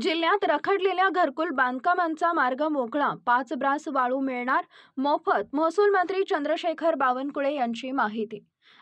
जिल्ह्यात रखडलेल्या घरकुल बांधकामांचा मार्ग मोकळा पाच ब्रास वाळू मिळणार मोफत महसूल मंत्री चंद्रशेखर बावनकुळे यांची माहिती.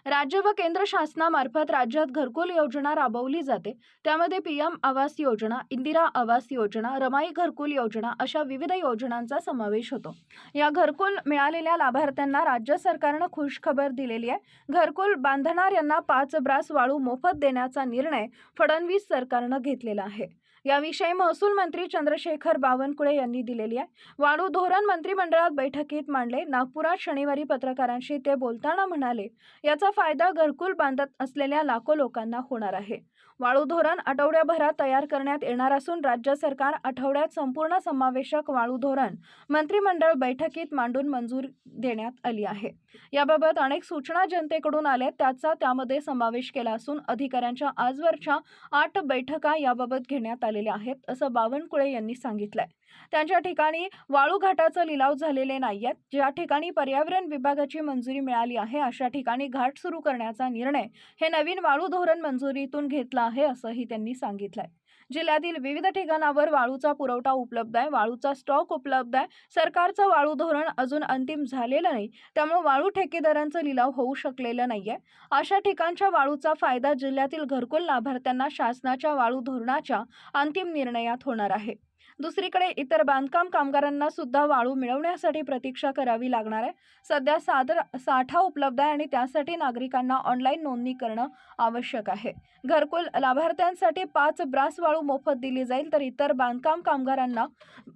राज्य व केंद्र शासनामार्फत राज्यात घरकुल योजना राबवली जाते. त्यामध्ये पीएम आवास योजना इंदिरा आवास योजना रमाई घरकुल योजना अशा विविध योजनांचा समावेश होतो. या घरकुल मिळालेल्या लाभार्थ्यांना राज्य सरकारनं खुशखबर दिलेली आहे. घरकुल बांधणार यांना पाच ब्रास वाळू मोफत देण्याचा निर्णय फडणवीस सरकारनं घेतलेला आहे. याविषयी महसूल मंत्री चंद्रशेखर बावनकुळे यांनी दिलेली आहे. वाळू धोरण मंत्रिमंडळात बैठकीत मांडले. नागपुरात शनिवारी पत्रकारांशी ते बोलताना म्हणाले याचा फायदा घरकुल बांधत असलेल्या लाखो लोकांना होणार आहे. वाळू धोरण आठवड्याभरात तयार करण्यात येणार असून राज्य सरकार आठवड्यात संपूर्ण समावेशक वाळू धोरण मंत्रिमंडळ बैठकीत मांडून मंजूर देण्यात आली आहे. याबाबत अनेक सूचना जनतेकडून आल्या. त्याचा त्यामध्ये समावेश केला असून अधिकाऱ्यांच्या आजवरच्या आठ बैठका याबाबत घेण्यात आलेल्या आहेत असं बावनकुळे यांनी सांगितलंय. त्यांच्या ठिकाणी वाळू घाटाचं लिलाव झालेले नाहीयेत. ज्या ठिकाणी पर्यावरण विभागाची मंजुरी मिळाली आहे अशा ठिकाणी घाट सुरू करण्याचा निर्णय हे नवीन वाळू धोरण मंजुरीतून घेतला आहे असंही त्यांनी सांगितलंय. जिल्ह्यातील विविध ठिकाणावर वाळूचा पुरवठा उपलब्ध आहे वाळूचा स्टॉक उपलब्ध आहे. सरकारचं वाळू धोरण अजून अंतिम झालेलं नाही त्यामुळे वाळू ठेकेदारांचं लिलाव होऊ शकलेला नाहीये. अशा ठिकाणच्या वाळूचा फायदा जिल्ह्यातील घरकुल लाभार्थ्यांना शासनाच्या वाळू धोरणाच्या अंतिम निर्णयात होणार आहे. दुसरीकडे इतर बांधकाम कामगारांना सुद्धा वाळू मिळवण्यासाठी प्रतीक्षा करावी लागणार आहे. सध्या सादर साठा उपलब्ध आहे आणि त्यासाठी नागरिकांना ऑनलाईन नोंदणी करणं आवश्यक आहे. घरकुल लाभार्थ्यांसाठी पाच ब्रास वाळू मोफत दिली जाईल तर इतर बांधकाम कामगारांना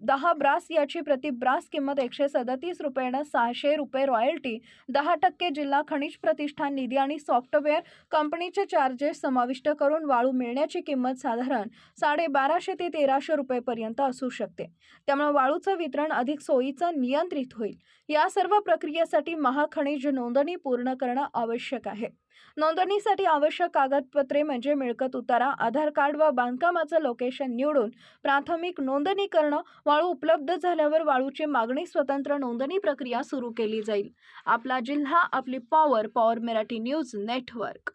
दहा ब्रास याची प्रति ब्रास किंमत एकशे सदतीस रुपयानं सहाशे रुपये रॉयल्टी दहा टक्के जिल्हा खनिज प्रतिष्ठान निधी आणि सॉफ्टवेअर कंपनीचे चार्जेस समाविष्ट करून वाळू मिळण्याची किंमत साधारण साडेबाराशे ते तेराशे रुपयेपर्यंत असू शकते. त्यामुळे वाळूचं वितरण अधिक सोयीचं नियंत्रित होईल. या सर्व प्रक्रियेसाठी महाखनिज नोंदणी पूर्ण करणं आवश्यक आहे. नोंदणीसाठी आवश्यक कागदपत्रे म्हणजे मिळकत उतारा आधार कार्ड व बांधकामाचं लोकेशन निवडून प्राथमिक नोंदणी करणं वाळू उपलब्ध झाल्यावर वाळूची मागणी स्वतंत्र नोंदणी प्रक्रिया सुरू केली जाईल. आपला जिल्हा आपली power power Marathi news network